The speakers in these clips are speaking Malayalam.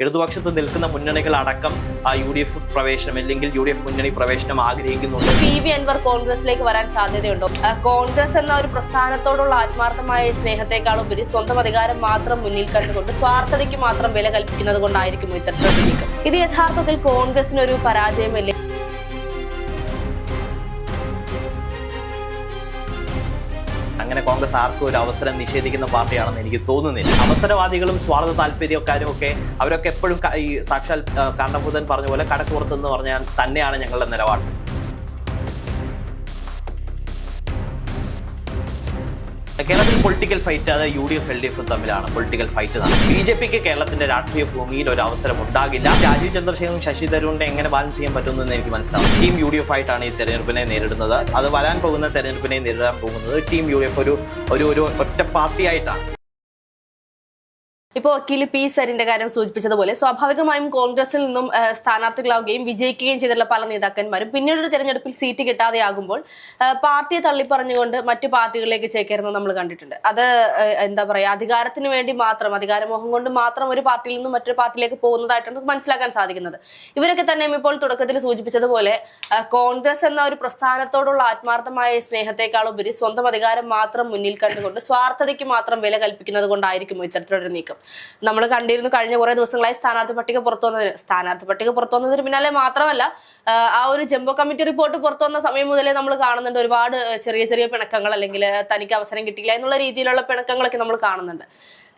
ഇടതുപക്ഷത്ത് നിൽക്കുന്ന മുന്നണികൾ അടക്കം ആ യു ഡി എഫ് പ്രവേശനം അല്ലെങ്കിൽ യു ഡി എഫ് മുന്നണി പ്രവേശനം ആഗ്രഹിക്കുന്നുണ്ട്. പി വി അൻവർ കോൺഗ്രസിലേക്ക് വരാൻ സാധ്യതയുണ്ടോ? കോൺഗ്രസ് എന്ന ഒരു പ്രസ്ഥാനത്തോടുള്ള ആത്മാർത്ഥമായ സ്നേഹത്തെക്കാളുപരി സ്വന്തം അധികാരം മാത്രം മുന്നിൽ കണ്ടുകൊണ്ട് സ്വാർത്ഥതയ്ക്ക് മാത്രം വില കൽപ്പിക്കുന്നത് കൊണ്ടായിരിക്കും ഇത്തരത്തിലുള്ള നീക്കം. ഇത് യഥാർത്ഥത്തിൽ കോൺഗ്രസിന് ഒരു പരാജയമല്ലേ? അങ്ങനെ കോൺഗ്രസ് ആർക്കും ഒരു അവസരം നിഷേധിക്കുന്ന പാർട്ടിയാണെന്ന് എനിക്ക് തോന്നുന്നില്ല. അവസരവാദികളും സ്വാർത്ഥ താല്പര്യക്കാരും ഒക്കെ അവരൊക്കെ എപ്പോഴും ഈ സാക്ഷാൽ കാരണഭൂതൻ പറഞ്ഞ പോലെ കടക്കുപുറത്തെന്ന് പറഞ്ഞാൽ തന്നെയാണ് ഞങ്ങളുടെ നിലപാട്. കേരളത്തിൽ പൊളിറ്റിക്കൽ ഫൈറ്റ് അത് U D F L D എഫും തമ്മിലാണ് പൊളിറ്റിക്കൽ ഫൈറ്റ് ബി ജെ പിക്ക് കേരളത്തിന്റെ രാഷ്ട്രീയ ഭൂമിയിൽ ഒരു അവസരം ഉണ്ടാകില്ല. രാജീവ് ചന്ദ്രശേഖരും ശശി തരൂരിനെ എങ്ങനെ ബാലൻസ് ചെയ്യാൻ പറ്റുമെന്ന് എനിക്ക് മനസ്സിലാവും ടീം യു ഡി എഫ് ആയിട്ടാണ് ഈ തെരഞ്ഞെടുപ്പിനെ നേരിടുന്നത്. അത് വരാൻ പോകുന്ന തെരഞ്ഞെടുപ്പിനെ നേരിടാൻ പോകുന്നത് ടീം യു ഡി എഫ് ഒരു ഒരു ഒരു ഒറ്റ പാർട്ടിയായിട്ടാണ്. ഇപ്പോൾ വക്കീൽ പി സരിന്റെ കാര്യം സൂചിപ്പിച്ചതുപോലെ സ്വാഭാവികമായും കോൺഗ്രസിൽ നിന്നും സ്ഥാനാർത്ഥികളാവുകയും വിജയിക്കുകയും ചെയ്തിട്ടുള്ള പല നേതാക്കന്മാരും പിന്നീട് ഒരു തെരഞ്ഞെടുപ്പിൽ സീറ്റ് കിട്ടാതെയാകുമ്പോൾ പാർട്ടിയെ തള്ളിപ്പറഞ്ഞുകൊണ്ട് മറ്റു പാർട്ടികളിലേക്ക് ചേക്കേറുന്നത് നമ്മൾ കണ്ടിട്ടുണ്ട്. അത് എന്താ പറയുക അധികാരത്തിന് വേണ്ടി മാത്രം അധികാരമോഹം കൊണ്ട് മാത്രം ഒരു പാർട്ടിയിൽ നിന്നും മറ്റൊരു പാർട്ടിയിലേക്ക് പോകുന്നതായിട്ടാണ് നമുക്ക് മനസ്സിലാക്കാൻ സാധിക്കുന്നത്. ഇവരൊക്കെ തന്നെ ഇപ്പോൾ തുടക്കത്തിൽ സൂചിപ്പിച്ചതുപോലെ കോൺഗ്രസ് എന്ന ഒരു പ്രസ്ഥാനത്തോടുള്ള ആത്മാർത്ഥമായ സ്നേഹത്തെക്കാളുപരി സ്വന്തം അധികാരം മാത്രം മുന്നിൽ കണ്ടുകൊണ്ട് സ്വാർത്ഥതയ്ക്ക് മാത്രം വില കൽപ്പിക്കുന്നത് കൊണ്ടായിരിക്കും ഇത്തരത്തിലൊരു നീക്കം. നമ്മൾ കണ്ടിരുന്നു കഴിഞ്ഞ കുറേ ദിവസങ്ങളായി സ്ഥാനാർത്ഥി പട്ടിക പുറത്തു വന്നതിന്. സ്ഥാനാർത്ഥി പട്ടിക പുറത്തു വന്നതിന് പിന്നാലെ മാത്രമല്ല ആ, ഒരു ജംബോ കമ്മിറ്റി റിപ്പോർട്ട് പുറത്തു വന്ന സമയം മുതലേ നമ്മൾ കാണുന്നുണ്ട് ഒരുപാട് ചെറിയ ചെറിയ പിണക്കങ്ങൾ അല്ലെങ്കിൽ തനിക്ക് അവസരം കിട്ടിയില്ല എന്നുള്ള രീതിയിലുള്ള പിണക്കങ്ങളൊക്കെ നമ്മൾ കാണുന്നുണ്ട്.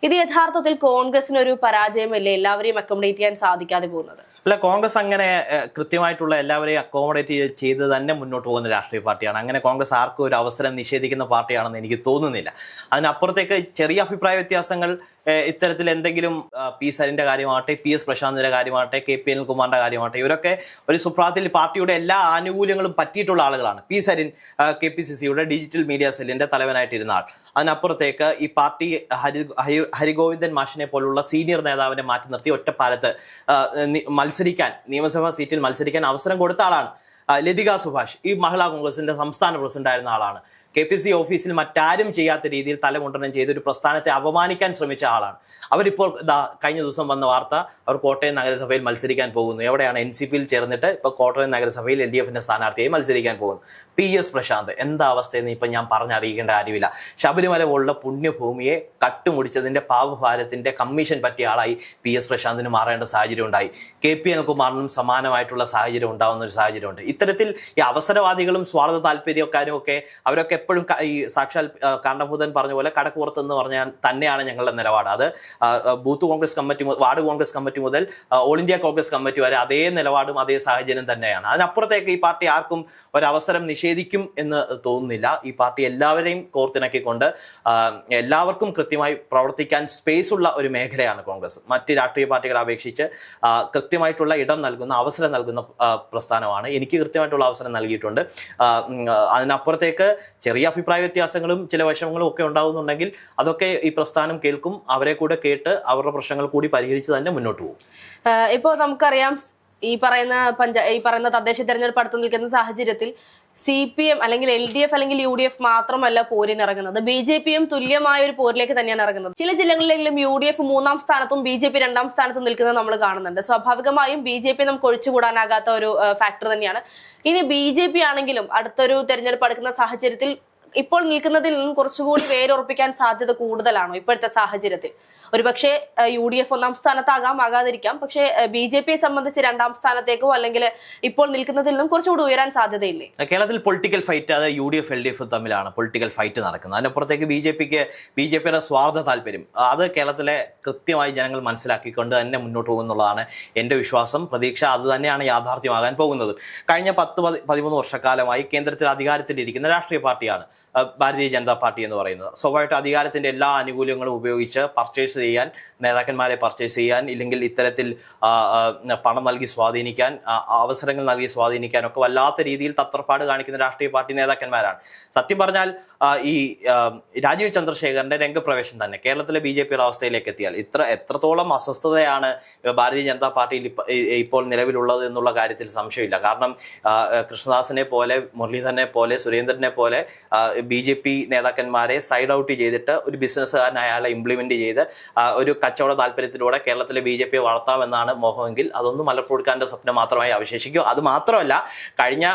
ഇത് യഥാർത്ഥത്തിൽ കോൺഗ്രസിന് ഒരു പരാജയമല്ലേ എല്ലാവരെയും അക്കോമഡേറ്റ് ചെയ്യാൻ സാധിക്കാതെ പോകുന്നത്? അല്ല കോൺഗ്രസ് അങ്ങനെ കൃത്യമായിട്ടുള്ള എല്ലാവരെയും അക്കോമഡേറ്റ് ചെയ്ത് തന്നെ മുന്നോട്ട് പോകുന്ന രാഷ്ട്രീയ പാർട്ടിയാണ്. അങ്ങനെ കോൺഗ്രസ് ആർക്കും ഒരു അവസരം നിഷേധിക്കുന്ന പാർട്ടിയാണെന്ന് എനിക്ക് തോന്നുന്നില്ല. അതിനപ്പുറത്തേക്ക് ചെറിയ അഭിപ്രായ വ്യത്യാസങ്ങൾ ഇത്തരത്തിൽ എന്തെങ്കിലും പി സരിന്റെ കാര്യമാകട്ടെ പി എസ് പ്രശാന്തിന്റെ കാര്യമാകട്ടെ കെ പി അനിൽകുമാറിന്റെ കാര്യമാകട്ടെ ഇവരൊക്കെ ഒരു സുപ്രാത്തിൽ പാർട്ടിയുടെ എല്ലാ ആനുകൂല്യങ്ങളും പറ്റിയിട്ടുള്ള ആളുകളാണ്. P Sarin K P C സിയുടെ ഡിജിറ്റൽ മീഡിയ സെല്ലിന്റെ തലവനായിട്ടിരുന്ന ആൾ. അതിനപ്പുറത്തേക്ക് ഈ പാർട്ടി ഹരി ഹരി- ഹരിഗോവിന്ദൻ മാഷിനെ പോലുള്ള സീനിയർ നേതാവിനെ മാറ്റി നിർത്തി ഒറ്റപ്പാലത്ത് നി- മത്സരിക്കാൻ നിയമസഭാ സീറ്റിൽ മത്സരിക്കാൻ അവസരം കൊടുത്ത ആളാണ് ലതിക സുഭാഷ്. ഈ മഹിളാ കോൺഗ്രസിന്റെ സംസ്ഥാന പ്രസിഡന്റ് ആയിരുന്ന ആളാണ്. കെ പി സി ഓഫീസിൽ മറ്റാരും ചെയ്യാത്ത രീതിയിൽ തലമുണ്ടനം ചെയ്ത് ഒരു പ്രസ്ഥാനത്തെ അപമാനിക്കാൻ ശ്രമിച്ച ആളാണ്. അവരിപ്പോൾ ഇതാ കഴിഞ്ഞ ദിവസം വന്ന വാർത്ത അവർ കോട്ടയം നഗരസഭയിൽ മത്സരിക്കാൻ പോകുന്നു. എവിടെയാണ് എൻ സി പിയിൽ ചേർന്നിട്ട് ഇപ്പോൾ കോട്ടയം നഗരസഭയിൽ എൽ ഡി എഫിന്റെ സ്ഥാനാർത്ഥിയായി മത്സരിക്കാൻ പോകുന്നു. പി എസ് പ്രശാന്ത് എന്താ അവസ്ഥയെന്ന് ഇപ്പം ഞാൻ പറഞ്ഞറിയിക്കേണ്ട കാര്യമില്ല. ശബരിമല പോലുള്ള പുണ്യഭൂമിയെ കട്ടുമുടിച്ചതിന്റെ പാപഭാരത്തിന്റെ കമ്മീഷൻ പറ്റിയ ആളായി പി എസ് പ്രശാന്തിന് മാറേണ്ട സാഹചര്യം ഉണ്ടായി കെ പി അനിൽകുമാറിനും സമാനമായിട്ടുള്ള സാഹചര്യം ഉണ്ടാകുന്ന ഒരു സാഹചര്യമുണ്ട്. ഇത്തരത്തിൽ ഈ അവസരവാദികളും സ്വാർത്ഥ താല്പര്യക്കാരും ഒക്കെ അവരൊക്കെ എപ്പോഴും ഈ സാക്ഷാൽ കാരണഭൂതൻ പറഞ്ഞ പോലെ കടക്കുപുറത്തെന്ന് പറഞ്ഞാൽ തന്നെയാണ് ഞങ്ങളുടെ നിലപാട്. അത് booth Congress committee ward Congress committee മുതൽ ഓൾ ഇന്ത്യ കോൺഗ്രസ് കമ്മിറ്റി വരെ അതേ നിലപാടും അതേ സാഹചര്യം തന്നെയാണ്. അതിനപ്പുറത്തേക്ക് ഈ പാർട്ടി ആർക്കും ഒരവസരം നിഷേധിക്കും എന്ന് തോന്നുന്നില്ല. ഈ പാർട്ടി എല്ലാവരെയും കോർത്തിണക്കിക്കൊണ്ട് എല്ലാവർക്കും കൃത്യമായി പ്രവർത്തിക്കാൻ സ്പേസ് ഉള്ള ഒരു മേഖലയാണ് കോൺഗ്രസ്. മറ്റ് രാഷ്ട്രീയ പാർട്ടികളെ അപേക്ഷിച്ച് കൃത്യമായിട്ടുള്ള ഇടം നൽകുന്ന അവസരം നൽകുന്ന പ്രസ്ഥാനമാണ്. എനിക്ക് കൃത്യമായിട്ടുള്ള അവസരം നൽകിയിട്ടുണ്ട്. അതിനപ്പുറത്തേക്ക് ചെറിയ അഭിപ്രായ വ്യത്യാസങ്ങളും ചില വശങ്ങളും ഒക്കെ ഉണ്ടാകുന്നുണ്ടെങ്കിൽ അതൊക്കെ ഈ പ്രസ്ഥാനം കേൾക്കും അവരെ കൂടെ കേട്ട് അവരുടെ പ്രശ്നങ്ങൾ കൂടി പരിഹരിച്ച് തന്നെ മുന്നോട്ട് പോകും. ഇപ്പോൾ ഇപ്പോ നമുക്കറിയാം ഈ പറയുന്ന പഞ്ചായ ഈ പറയുന്ന തദ്ദേശ തെരഞ്ഞെടുപ്പ് അടുത്ത് നിൽക്കുന്ന സാഹചര്യത്തിൽ സി പി എം അല്ലെങ്കിൽ എൽ ഡി എഫ് അല്ലെങ്കിൽ യു ഡി എഫ് മാത്രമല്ല പോരിന് ഇറങ്ങുന്നത്. ബി ജെ പിയും തുല്യമായ ഒരു പോരിലേക്ക് തന്നെയാണ് ഇറങ്ങുന്നത്. ചില ജില്ലകളിലെങ്കിലും യു ഡി എഫ് മൂന്നാം സ്ഥാനത്തും ബി ജെ പി രണ്ടാം സ്ഥാനത്തും നിൽക്കുന്നത് നമ്മൾ കാണുന്നുണ്ട്. സ്വാഭാവികമായും ബി ജെ പി നമുക്ക് ഒഴിച്ചുകൂടാനാകാത്ത ഒരു ഫാക്ടർ തന്നെയാണ്. ഇനി ബി ജെ പി ആണെങ്കിലും അടുത്തൊരു തെരഞ്ഞെടുപ്പ് അടുക്കുന്ന സാഹചര്യത്തിൽ ഇപ്പോൾ നിൽക്കുന്നതിൽ നിന്നും കുറച്ചുകൂടി വേരുറപ്പിക്കാൻ സാധ്യത കൂടുതലാണോ ഇപ്പോഴത്തെ സാഹചര്യത്തിൽ? ഒരുപക്ഷെ യു ഡി എഫ് ഒന്നാം സ്ഥാനത്താകാം ആകാതിരിക്കാം. പക്ഷേ ബി ജെ പിയെ സംബന്ധിച്ച് രണ്ടാം സ്ഥാനത്തേക്കോ അല്ലെങ്കിൽ ഇപ്പോൾ നിൽക്കുന്നതിൽ നിന്നും കുറച്ചുകൂടി ഉയരാൻ സാധ്യതയില്ലേ? കേരളത്തിൽ പൊളിറ്റിക്കൽ ഫൈറ്റ് അത് U D F L D F തമ്മിലാണ് പൊളിറ്റിക്കൽ ഫൈറ്റ് നടക്കുന്നത്. അതിനപ്പുറത്തേക്ക് ബി ജെ പിക്ക് ബി ജെ പിയുടെ സ്വാർത്ഥ താല്പര്യം അത് കേരളത്തിലെ കൃത്യമായി ജനങ്ങൾ മനസ്സിലാക്കിക്കൊണ്ട് തന്നെ മുന്നോട്ട് പോകുന്നുള്ളതാണ് എന്റെ വിശ്വാസം. പ്രതീക്ഷ അത് തന്നെയാണ് യാഥാർത്ഥ്യമാകാൻ പോകുന്നത്. കഴിഞ്ഞ പത്ത് പതി- പതിമൂന്ന് വർഷക്കാലമായി കേന്ദ്രത്തിൽ അധികാരത്തിലിരിക്കുന്ന രാഷ്ട്രീയ പാർട്ടിയാണ് ഭാരതീയ ജനതാ പാർട്ടി എന്ന് പറയുന്നത്. സ്വാഭാവികമായിട്ട് അധികാരത്തിന്റെ എല്ലാ ആനുകൂല്യങ്ങളും ഉപയോഗിച്ച് പർച്ചേസ് ചെയ്യാൻ നേതാക്കന്മാരെ പർച്ചേസ് ചെയ്യാൻ ഇല്ലെങ്കിൽ ഇത്തരത്തിൽ പണം നൽകി സ്വാധീനിക്കാൻ അവസരങ്ങൾ നൽകി സ്വാധീനിക്കാൻ ഒക്കെ വല്ലാത്ത രീതിയിൽ തത്രപ്പാട് കാണിക്കുന്ന രാഷ്ട്രീയ പാർട്ടി നേതാക്കന്മാരാണ്. സത്യം പറഞ്ഞാൽ ഈ രാജീവ് ചന്ദ്രശേഖരന്റെ രംഗപ്രവേശം തന്നെ കേരളത്തിലെ ബി ജെ പിയുടെ അവസ്ഥയിലേക്ക് എത്തിയാൽ ഇത്ര എത്രത്തോളം അസ്വസ്ഥതയാണ് ഭാരതീയ ജനതാ പാർട്ടിയിൽ ഇപ്പോൾ നിലവിലുള്ളത് എന്നുള്ള കാര്യത്തിൽ സംശയമില്ല. കാരണം കൃഷ്ണദാസിനെ പോലെ മുരളീധരനെ പോലെ സുരേന്ദ്രനെ പോലെ ബി ജെ പി നേതാക്കന്മാരെ സൈഡ് ഔട്ട് ചെയ്തിട്ട് ഒരു ബിസിനസ്സുകാരനായ ആളെ ഇംപ്ലിമെന്റ് ചെയ്ത് ഒരു കച്ചവട താല്പര്യത്തിലൂടെ കേരളത്തിലെ ബി ജെ പി വളർത്താമെന്നാണ് മോഹമെങ്കിൽ അതൊന്നും മലപ്പുറക്കാരന്റെ സ്വപ്നം മാത്രമായി അവശേഷിക്കും. അത് മാത്രമല്ല കഴിഞ്ഞ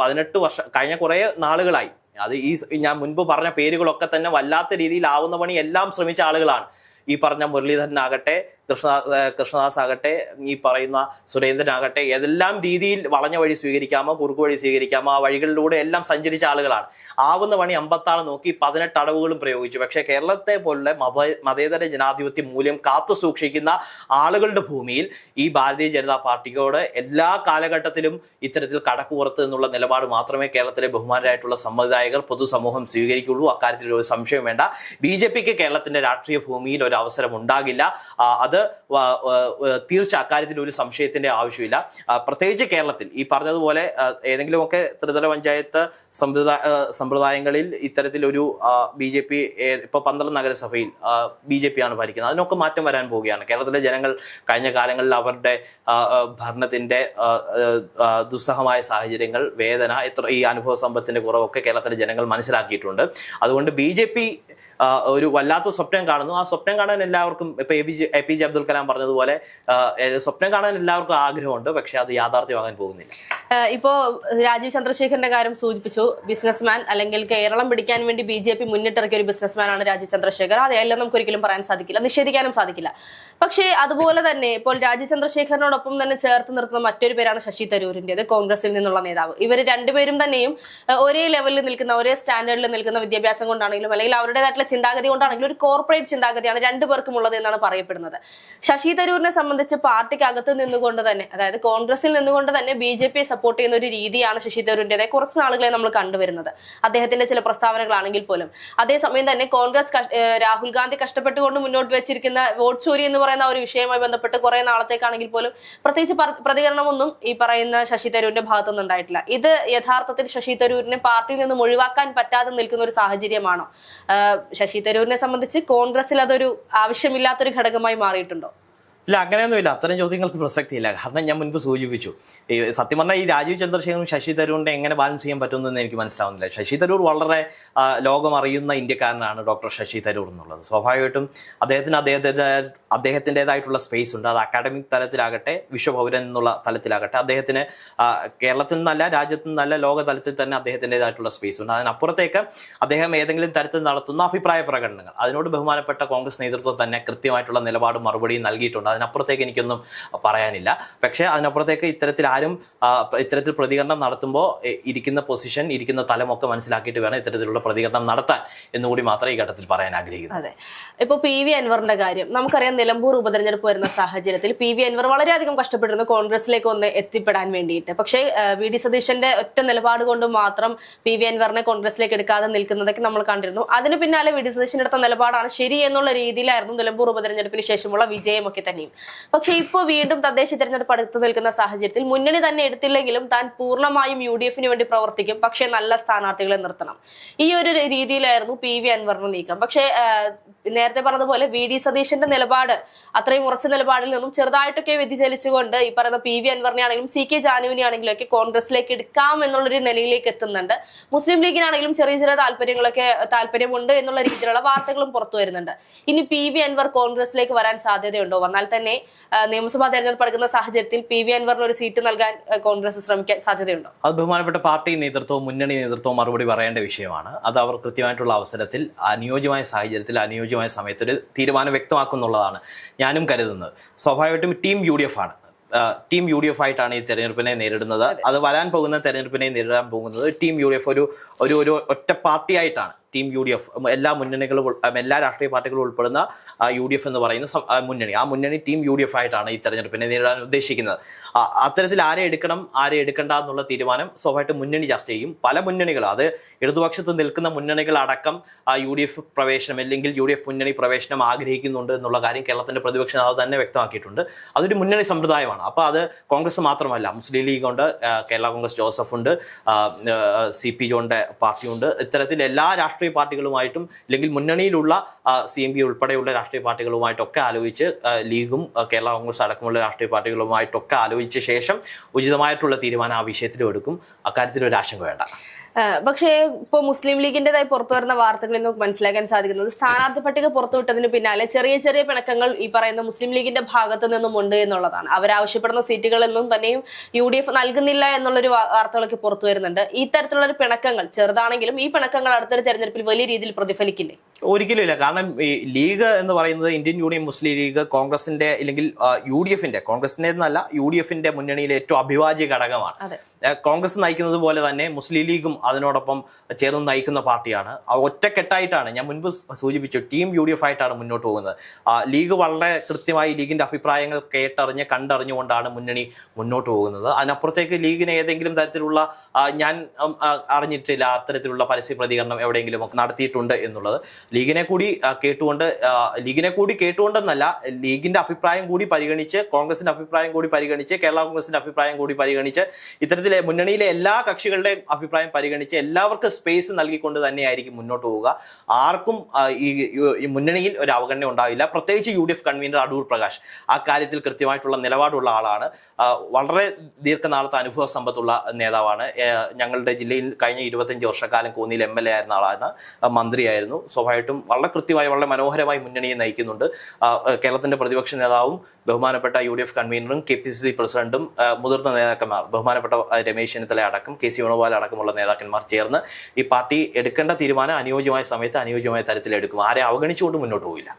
പതിനെട്ട് വർഷം കഴിഞ്ഞ കുറേ നാളുകളായി. അത് ഈ ഞാൻ മുൻപ് പറഞ്ഞ പേരുകളൊക്കെ തന്നെ വല്ലാത്ത രീതിയിൽ ആവുന്ന പണി എല്ലാം ശ്രമിച്ച ആളുകളാണ്. ഈ പറഞ്ഞ മുരളീധരനാകട്ടെ കൃഷ്ണ ഏഹ് കൃഷ്ണദാസ് ആകട്ടെ ഈ പറയുന്ന സുരേന്ദ്രനാകട്ടെ ഏതെല്ലാം രീതിയിൽ വളഞ്ഞ വഴി സ്വീകരിക്കാമോ കുറുക്കു വഴി സ്വീകരിക്കാമോ ആ വഴികളിലൂടെ എല്ലാം സഞ്ചരിച്ച ആളുകളാണ്. ആവുന്ന പണി അമ്പത്താൾ നോക്കി പതിനെട്ട് അടവുകളും പ്രയോഗിച്ചു. പക്ഷേ കേരളത്തെ പോലുള്ള മത മതേതര ജനാധിപത്യ മൂല്യം കാത്തു സൂക്ഷിക്കുന്ന ആളുകളുടെ ഭൂമിയിൽ ഈ ഭാരതീയ ജനതാ പാർട്ടിയോട് എല്ലാ കാലഘട്ടത്തിലും ഇത്തരത്തിൽ കടക്കു പുറത്ത് എന്നുള്ള നിലപാട് മാത്രമേ കേരളത്തിലെ ബഹുമാനരായിട്ടുള്ള സമ്മതിദായകർ പൊതുസമൂഹം സ്വീകരിക്കുള്ളൂ. അക്കാര്യത്തിൽ ഒരു സംശയം വേണ്ട. ബി ജെ പിക്ക് കേരളത്തിന്റെ രാഷ്ട്രീയ ഭൂമിയിൽ ഒരു അവസരം ഉണ്ടാകില്ല ആ, തീർച്ച അക്കാര്യത്തിൽ ഒരു സംശയത്തിന്റെ ആവശ്യമില്ല. പ്രത്യേകിച്ച് കേരളത്തിൽ ഈ പറഞ്ഞതുപോലെ ഏതെങ്കിലുമൊക്കെ ത്രിതല പഞ്ചായത്ത് സമ്പ്രദായങ്ങളിൽ ഇത്തരത്തിലൊരു ബി ജെ പി ഇപ്പൊ പന്ത്രണ്ട് നഗരസഭയിൽ ബി ജെ പി ആണ് ഭരിക്കുന്നത്. അതിനൊക്കെ മാറ്റം വരാൻ പോവുകയാണ്. കേരളത്തിലെ ജനങ്ങൾ കഴിഞ്ഞ കാലങ്ങളിൽ അവരുടെ ഭരണത്തിന്റെ ദുസ്സഹമായ സാഹചര്യങ്ങൾ വേദന എത്ര ഈ അനുഭവ സമ്പത്തിന്റെ കുറവൊക്കെ കേരളത്തിലെ ജനങ്ങൾ മനസ്സിലാക്കിയിട്ടുണ്ട്. അതുകൊണ്ട് ബി ഒരു വല്ലാത്ത സ്വപ്നം കാണുന്നു. ആ സ്വപ്നം കാണാൻ എല്ലാവർക്കും ഇപ്പൊ A P J A P J Abdul Kalam പറഞ്ഞതുപോലെ സ്വപ്നം കാണാൻ എല്ലാവർക്കും ആഗ്രഹമുണ്ട് പക്ഷെ അത് യാഥാർത്ഥ്യമാകാൻ പോകുന്നില്ല. ഇപ്പോ രാജീവ് ചന്ദ്രശേഖരന്റെ കാര്യം സൂചിപ്പിച്ചു. ബിസിനസ്മാൻ അല്ലെങ്കിൽ കേരളം പിടിക്കാൻ വേണ്ടി ബി ജെ പി മുന്നിട്ടിറക്കിയ ഒരു ബിസിനസ്മാൻ ആണ് രാജീവ് ചന്ദ്രശേഖർ. അതെല്ലാം നമുക്ക് ഒരിക്കലും പറയാൻ സാധിക്കില്ല നിഷേധിക്കാനും സാധിക്കില്ല. പക്ഷേ അതുപോലെ തന്നെ ഇപ്പോൾ രാജീവ് ചന്ദ്രശേഖരനോടൊപ്പം തന്നെ ചേർത്ത് നിർത്തുന്ന മറ്റൊരു പേരാണ് ശശി തരൂരിന്റെ അത് കോൺഗ്രസിൽ നിന്നുള്ള നേതാവ്. ഇവർ രണ്ടുപേരും തന്നെയും ഒരേ ലെവലിൽ നിൽക്കുന്ന ഒരേ സ്റ്റാൻഡേർഡിൽ നിൽക്കുന്ന വിദ്യാഭ്യാസം കൊണ്ടാണെങ്കിലും അല്ലെങ്കിൽ അവരുടേതായിട്ടുള്ള ചിന്താഗതി കൊണ്ടാണെങ്കിലും ഒരു കോർപ്പറേറ്റ് ചിന്താഗതിയാണ് രണ്ടുപേർക്കും ഉള്ളത് എന്നാണ് പറയപ്പെടുന്നത്. ശശി തരൂരിനെ സംബന്ധിച്ച് പാർട്ടിക്ക് അകത്ത് നിന്നുകൊണ്ട് തന്നെ അതായത് കോൺഗ്രസിൽ നിന്നുകൊണ്ട് തന്നെ ബി ജെ പിയെ സപ്പോർട്ട് ചെയ്യുന്ന ഒരു രീതിയാണ് ശശി തരൂരിന്റെത്. കുറച്ച് നാളുകളെ നമ്മൾ കണ്ടുവരുന്നത്. അദ്ദേഹത്തിന്റെ ചില പ്രസ്താവനകളാണെങ്കിൽ പോലും. അതേസമയം തന്നെ കോൺഗ്രസ് രാഹുൽ ഗാന്ധി കഷ്ടപ്പെട്ടുകൊണ്ട് മുന്നോട്ട് വെച്ചിരിക്കുന്ന വോട്ട് ചോരി എന്ന് പറയുന്ന ഒരു വിഷയവുമായി ബന്ധപ്പെട്ട് കുറെ നാളത്തേക്കാണെങ്കിൽ പോലും പ്രത്യേകിച്ച് പ്രതികരണമൊന്നും ഈ പറയുന്ന ശശി തരൂരിന്റെ ഭാഗത്തുനിന്ന് ഉണ്ടായിട്ടില്ല. ഇത് യഥാർത്ഥത്തിൽ ശശി തരൂരിനെ പാർട്ടിയിൽ നിന്നും ഒഴിവാക്കാൻ പറ്റാതെ നിൽക്കുന്ന ഒരു സാഹചര്യമാണോ? ശശി തരൂരിനെ സംബന്ധിച്ച് കോൺഗ്രസിൽ അതൊരു ആവശ്യമില്ലാത്തൊരു ഘടകമായി മാറിയിട്ടുണ്ടോ. പോയിട്ടുണ്ടോ ഇല്ല അങ്ങനെയൊന്നുമില്ല. അത്തരം ചോദ്യങ്ങൾക്ക് പ്രസക്തിയില്ല. കാരണം ഞാൻ മുൻപ് സൂചിപ്പിച്ചു. ഈ സത്യം പറഞ്ഞാൽ ഈ രാജീവ് ചന്ദ്രശേഖറും ശശി തരൂരിനെ എങ്ങനെ ബാലൻസ് ചെയ്യാൻ പറ്റുമെന്ന് എനിക്ക് മനസ്സിലാവുന്നില്ല. ശശി തരൂർ വളരെ ലോകം അറിയുന്ന ഇന്ത്യക്കാരനാണ് ഡോക്ടർ ശശി തരൂർ എന്നുള്ളത്. സ്വാഭാവികമായിട്ടും അദ്ദേഹത്തിന് അദ്ദേഹത്തിന്റെ അദ്ദേഹത്തിന്റെതായിട്ടുള്ള സ്പേസ് ഉണ്ട്. അത് അക്കാഡമിക് തലത്തിലാകട്ടെ വിശ്വപൗരൻ എന്നുള്ള തലത്തിലാകട്ടെ അദ്ദേഹത്തിന് കേരളത്തിൽ നിന്നല്ല രാജ്യത്തു നിന്നല്ല ലോക തലത്തിൽ തന്നെ അദ്ദേഹത്തിന്റെതായിട്ടുള്ള സ്പേസ് ഉണ്ട്. അതിനപ്പുറത്തേക്ക് അദ്ദേഹം ഏതെങ്കിലും തരത്തിൽ നടത്തുന്ന അഭിപ്രായ പ്രകടനങ്ങൾ. അതിനോട് ബഹുമാനപ്പെട്ട കോൺഗ്രസ് നേതൃത്വം തന്നെ കൃത്യമായിട്ടുള്ള നിലപാട് മറുപടി നൽകിയിട്ടുണ്ട്. അതിനപ്പുറത്തേക്ക് എനിക്കൊന്നും പറയാനില്ല. പക്ഷേ അതിനപ്പുറത്തേക്ക് ഇത്തരത്തിൽ ആരും ഇത്തരത്തിൽ പ്രതികരണം നടത്തുമ്പോൾ ഇരിക്കുന്ന പൊസിഷൻ ഇരിക്കുന്ന തലമൊക്കെ മനസ്സിലാക്കിയിട്ട് വേണം ഇത്തരത്തിലുള്ള പ്രതികരണം നടത്താൻ എന്നുകൂടി മാത്രമേ ഈ ഘട്ടത്തിൽ പറയാൻ ആഗ്രഹിക്കുന്നു. അതെ. ഇപ്പോൾ പി വി അൻവറിന്റെ കാര്യം. നമുക്കറിയാം നിലമ്പൂർ ഉപതെരഞ്ഞെടുപ്പ് വരുന്ന സാഹചര്യത്തിൽ പി വി അൻവർ വളരെയധികം കഷ്ടപ്പെട്ടിരുന്നു കോൺഗ്രസിലേക്ക് ഒന്ന് എത്തിപ്പെടാൻ വേണ്ടിയിട്ട്. പക്ഷേ വി ഡി സതീശന്റെ ഒറ്റ നിലപാട് കൊണ്ട് മാത്രം പി വി അൻവറിനെ കോൺഗ്രസിലേക്ക് എടുക്കാതെ നിൽക്കുന്നതൊക്കെ നമ്മൾ കണ്ടിരുന്നു. അതിന് പിന്നാലെ വി ഡി സതീശൻ എടുത്ത നിലപാടാണ് ശരി എന്നുള്ള രീതിയിലായിരുന്നു നിലമ്പൂർ ഉപതെരഞ്ഞെടുപ്പിന് ശേഷമുള്ള വിജയമൊക്കെ തന്നെയും പക്ഷേ ഇപ്പോൾ വീണ്ടും തദ്ദേശ തെരഞ്ഞെടുപ്പ് അടുത്ത് നിൽക്കുന്ന സാഹചര്യത്തിൽ മുന്നണി തന്നെ എടുത്തില്ലെങ്കിലും താൻ പൂർണമായും യു ഡി എഫിന് വേണ്ടി പ്രവർത്തിക്കും. പക്ഷേ നല്ല സ്ഥാനാർത്ഥികളെ നിർത്തണം. ഈ ഒരു രീതിയിലായിരുന്നു പി വി അൻവറിന് നീക്കം. പക്ഷേ നേരത്തെ പറഞ്ഞതുപോലെ വി ഡി സതീശന്റെ നിലപാട് അത്രയും ഉറച്ച നിലപാടിൽ നിന്നും ചെറുതായിട്ടൊക്കെ വ്യതിചലിച്ചുകൊണ്ട് ഈ പറയുന്ന പി വി അൻവറിനെ ആണെങ്കിലും സി കെ ജാനുവിനെ ആണെങ്കിലും ഒക്കെ കോൺഗ്രസിലേക്ക് എടുക്കാം എന്നുള്ളൊരു നിലയിലേക്ക് എത്തുന്നുണ്ട്. മുസ്ലിം ലീഗിനാണെങ്കിലും ചെറിയ ചെറിയ താല്പര്യങ്ങളൊക്കെ താല്പര്യമുണ്ട് എന്നുള്ള രീതിയിലുള്ള വാർത്തകളും പുറത്തു വരുന്നുണ്ട്. ഇനി പി വി അൻവർ കോൺഗ്രസിലേക്ക് വരാൻ സാധ്യതയുണ്ടോ? വന്നാൽ തന്നെ നിയമസഭാ തെരഞ്ഞെടുപ്പ് നടക്കുന്ന സാഹചര്യത്തിൽ പി വി അൻവറിന് ഒരു സീറ്റ് നൽകാൻ കോൺഗ്രസ് ശ്രമിക്കാൻ സാധ്യതയുണ്ടോ? അത് ബഹുമാനപ്പെട്ട പാർട്ടി നേതൃത്വവും മുന്നണി നേതൃത്വവും മറുപടി പറയേണ്ട വിഷയമാണ്. അത് അവർ കൃത്യമായിട്ടുള്ള അവസരത്തിൽ അനുയോജ്യമായ സാഹചര്യത്തിൽ അനുയോജ്യമായ സമയത്ത് ഒരു തീരുമാനം വ്യക്തമാക്കുന്നുള്ളതാണ് ഞാനും കരുതുന്നത്. സ്വാഭാവികമായിട്ടും ടീം യു ഡി എഫ് ആണ്. ടീം യു ഡി എഫ് ആയിട്ടാണ് ഈ തെരഞ്ഞെടുപ്പിനെ നേരിടുന്നത്. അത് വരാൻ പോകുന്ന തെരഞ്ഞെടുപ്പിനെ നേരിടാൻ പോകുന്നത് ടീം യു ഡി എഫ് ഒരു ഒരു ഒരു ഒറ്റ പാർട്ടിയായിട്ടാണ്. ടീം യു ഡി എഫ് എല്ലാ മുന്നണികളും എല്ലാ രാഷ്ട്രീയ പാർട്ടികളും ഉൾപ്പെടുന്ന യു ഡി എഫ് എന്ന് പറയുന്ന മുന്നണി. ആ മുന്നണി ടീം യു ഡി എഫ് ആയിട്ടാണ് ഈ തെരഞ്ഞെടുപ്പിനെ നേരിടാൻ ഉദ്ദേശിക്കുന്നത്. അത്തരത്തിൽ ആരെ എടുക്കണം ആരെ എടുക്കണ്ട എന്നുള്ള തീരുമാനം സ്വാഭാവികമായിട്ട് മുന്നണി ചർച്ച ചെയ്യും. പല മുന്നണികളും അത് ഇടതുപക്ഷത്ത് നിൽക്കുന്ന മുന്നണികൾ അടക്കം യു ഡി എഫ് പ്രവേശനം അല്ലെങ്കിൽ യു ഡി എഫ് മുന്നണി പ്രവേശനം ആഗ്രഹിക്കുന്നുണ്ട് എന്നുള്ള കാര്യം കേരളത്തിന്റെ പ്രതിപക്ഷ നേതാവ് തന്നെ വ്യക്തമാക്കിയിട്ടുണ്ട്. അതൊരു മുന്നണി സമ്പ്രദായമാണ്. അപ്പോൾ അത് കോൺഗ്രസ് മാത്രമല്ല മുസ്ലിം ലീഗ് ഉണ്ട് കേരള കോൺഗ്രസ് ജോസഫ് ഉണ്ട് സി പി ജോണിന്റെ പാർട്ടിയുണ്ട്. ഇത്തരത്തിൽ എല്ലാ രാഷ്ട്രീയ പാർട്ടികളുമായിട്ടും അല്ലെങ്കിൽ മുന്നണിയിലുള്ള സി എം പി ഉൾപ്പെടെയുള്ള രാഷ്ട്രീയ പാർട്ടികളുമായിട്ടൊക്കെ ആലോചിച്ച് ലീഗും കേരള കോൺഗ്രസ് അടക്കമുള്ള രാഷ്ട്രീയ പാർട്ടികളുമായിട്ടൊക്കെ ആലോചിച്ച ശേഷം ഉചിതമായിട്ടുള്ള തീരുമാനം ആ വിഷയത്തിലും എടുക്കും. അക്കാര്യത്തിൽ ഒരു ആശങ്ക വേണ്ട. പക്ഷേ ഇപ്പോൾ മുസ്ലിം ലീഗിന്റേതായി പുറത്തു വരുന്ന വാർത്തകളിൽ നമുക്ക് മനസ്സിലാക്കാൻ സാധിക്കുന്നത് സ്ഥാനാർത്ഥി പട്ടിക പുറത്തുവിട്ടതിന് പിന്നാലെ ചെറിയ ചെറിയ പിണക്കങ്ങൾ ഈ പറയുന്ന മുസ്ലിം ലീഗിന്റെ ഭാഗത്തു നിന്നും ഉണ്ട് എന്നുള്ളതാണ്. അവരാവശ്യപ്പെടുന്ന സീറ്റുകളൊന്നും തന്നെയും യു ഡി എഫ് നൽകുന്നില്ല എന്നുള്ളൊരു വാർത്തകളൊക്കെ പുറത്തു വരുന്നുണ്ട്. ഈ തരത്തിലുള്ള പിണക്കങ്ങൾ ചെറുതാണെങ്കിലും ഈ പിണക്കങ്ങൾ അടുത്തൊരു തെരഞ്ഞെടുപ്പിൽ വലിയ രീതിയിൽ പ്രതിഫലിക്കില്ലേ? ഒരിക്കലും ഇല്ല. കാരണം ഈ ലീഗ് എന്ന് പറയുന്നത് ഇന്ത്യൻ യൂണിയൻ മുസ്ലിം ലീഗ് കോൺഗ്രസിന്റെ അല്ലെങ്കിൽ യു ഡി എഫിന്റെ കോൺഗ്രസിന്റെ എന്നല്ല യു ഡി എഫിന്റെ മുന്നണിയിലെ ഏറ്റവും അഭിവാജ്യ ഘടകമാണ്. കോൺഗ്രസ് നയിക്കുന്നത് പോലെ തന്നെ മുസ്ലിം ലീഗും അതിനോടൊപ്പം ചേർന്ന് നയിക്കുന്ന പാർട്ടിയാണ്. ഒറ്റക്കെട്ടായിട്ടാണ്. ഞാൻ മുൻപ് സൂചിപ്പിച്ചു ടീം യു ഡി എഫ് ആയിട്ടാണ് മുന്നോട്ട് പോകുന്നത്. ലീഗ് വളരെ കൃത്യമായി ലീഗിന്റെ അഭിപ്രായങ്ങൾ കേട്ടറിഞ്ഞ് കണ്ടറിഞ്ഞുകൊണ്ടാണ് മുന്നണി മുന്നോട്ട് പോകുന്നത്. അതിനപ്പുറത്തേക്ക് ലീഗിന് ഏതെങ്കിലും തരത്തിലുള്ള ഞാൻ അറിഞ്ഞിട്ടില്ല അത്തരത്തിലുള്ള പരസ്യ പ്രതികരണം എവിടെയെങ്കിലും നടത്തിയിട്ടുണ്ട് എന്നുള്ളത്. ലീഗിനെ കൂടി കേട്ടുകൊണ്ട് ലീഗിനെ കൂടി കേട്ടുകൊണ്ടെന്നല്ല ലീഗിന്റെ അഭിപ്രായം കൂടി പരിഗണിച്ച് കോൺഗ്രസിന്റെ അഭിപ്രായം കൂടി പരിഗണിച്ച് കേരള കോൺഗ്രസിന്റെ അഭിപ്രായം കൂടി പരിഗണിച്ച് ഇത്തരത്തിലെ മുന്നണിയിലെ എല്ലാ കക്ഷികളുടെയും അഭിപ്രായം പരിഗണിച്ച് എല്ലാവർക്കും സ്പേസ് നൽകിക്കൊണ്ട് തന്നെയായിരിക്കും മുന്നോട്ട് പോവുക. ആർക്കും ഈ മുന്നണിയിൽ ഒരു അവഗണന ഉണ്ടാവില്ല. പ്രത്യേകിച്ച് യു കൺവീനർ അടൂർ പ്രകാശ് ആ കാര്യത്തിൽ കൃത്യമായിട്ടുള്ള നിലപാടുള്ള ആളാണ്. വളരെ ദീർഘനാളത്തെ അനുഭവ സമ്പത്തുള്ള നേതാവാണ്. ഞങ്ങളുടെ ജില്ലയിൽ കഴിഞ്ഞ ഇരുപത്തഞ്ച് വർഷക്കാലം കോന്നിയിൽ എം എൽ എ ആയിരുന്ന ആളാണ്. മന്ത്രിയായിരുന്നു. മന്ത്രിയായിരുന്നു ആയിട്ടും വളരെ കൃത്യമായി വളരെ മനോഹരമായി മുന്നണിയെ നയിക്കുന്നുണ്ട്. കേരളത്തിന്റെ പ്രതിപക്ഷ നേതാവും ബഹുമാനപ്പെട്ട യു ഡി എഫ് കൺവീനറും കെ പി സി സി പ്രസിഡന്റും മുതിർന്ന നേതാക്കന്മാർ ബഹുമാനപ്പെട്ട രമേശ് ചെന്നിത്തല അടക്കം കെ സി വേണുഗോപാൽ അടക്കമുള്ള നേതാക്കന്മാർ ചേർന്ന് ഈ പാർട്ടി എടുക്കേണ്ട തീരുമാനം അനുയോജ്യമായ സമയത്ത് അനുയോജ്യമായ തരത്തിൽ എടുക്കും ആരെ അവഗണിച്ചുകൊണ്ട് മുന്നോട്ട് പോയില്ല